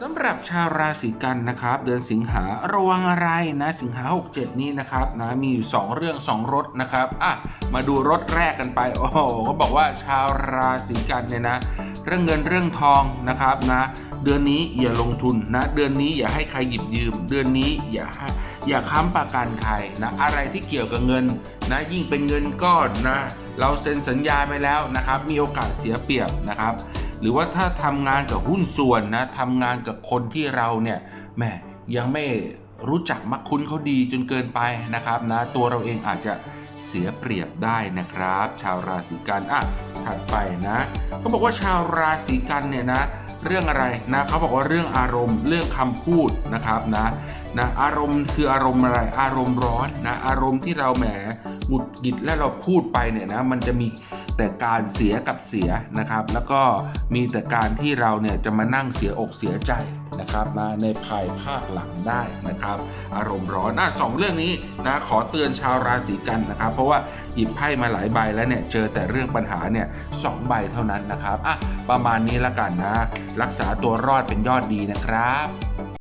สำหรับชาวราศีกันนะครับ เดือนสิงหาระวังอะไรนะสิงหา 67 นี้นะครับนะมีอยู่ 2 เรื่อง 2 รถนะครับอะมาดูรถแรกกันไปโอ้โหก็บอกว่าชาวราศีกันเนี่ยนะ เรื่องเงินเรื่องทองนะครับนะเดือนนี้อย่าลงทุนนะ เดือนนี้อย่าให้ใครหยิบยืม เดือนนี้อย่าอย่าค้ำประกันใครนะอะไรที่เกี่ยวกับเงินนะยิ่งเป็นเงินก้อนนะเราเซ็นสัญญาไปแล้วนะครับ มีโอกาสเสียเปรียบนะครับ หรือว่าถ้าทำงานกับหุ้นส่วนนะทำงานกับคนที่เราเนี่ยแหมยังไม่รู้จักมักคุ้นเขาดีจนเกินไปนะครับนะตัวเราเองอาจจะเสียเปรียบได้นะครับ ชาวราศีกันอะถัดไปนะเขาบอกว่าชาวราศีกันเนี่ยนะเรื่องอะไรนะเขาบอกว่าเรื่องอารมณ์เรื่องคำพูดนะครับนะนะอารมณ์คืออารมณ์อะไรอารมณ์ร้อนนะอารมณ์ที่เราแหมหงุดหงิดและเราพูดไปเนี่ยนะมันจะมี แต่การเสียกับเสียนะครับ แล้วก็มีแต่การที่เราเนี่ยจะมานั่งเสียอกเสียใจนะครับนะในภายภาคหลังได้นะครับ อารมณ์ร้อนอะสองเรื่องนี้นะขอเตือนชาวราศีกันนะครับ เพราะว่าหยิบไพ่มาหลายใบแล้วเนี่ยเจอแต่เรื่องปัญหาเนี่ยสองใบเท่านั้นนะครับอะประมาณนี้ละกันนะ รักษาตัวรอดเป็นยอดดีนะครับ